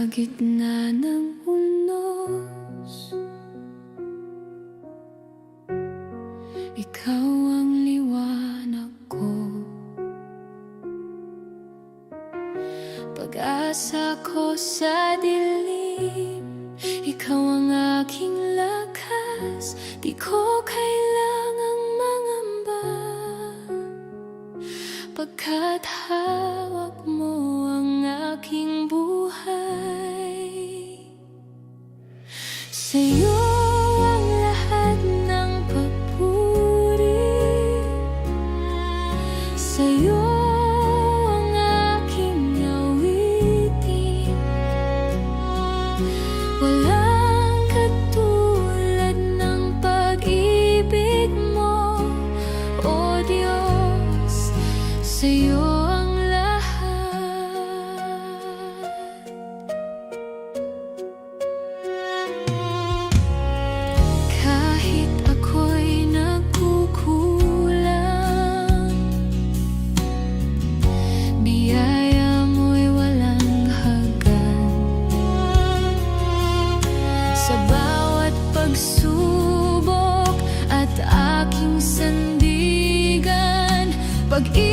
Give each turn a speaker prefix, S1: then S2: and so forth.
S1: Sa gitna ng unos? Ikaw ang liwanag ko. Pag-asa ko sa dilim Ikaw ang aking lakas. Di ko kailangang mangamba. Pagkat hawak mo aking buhay. Sa'yo dog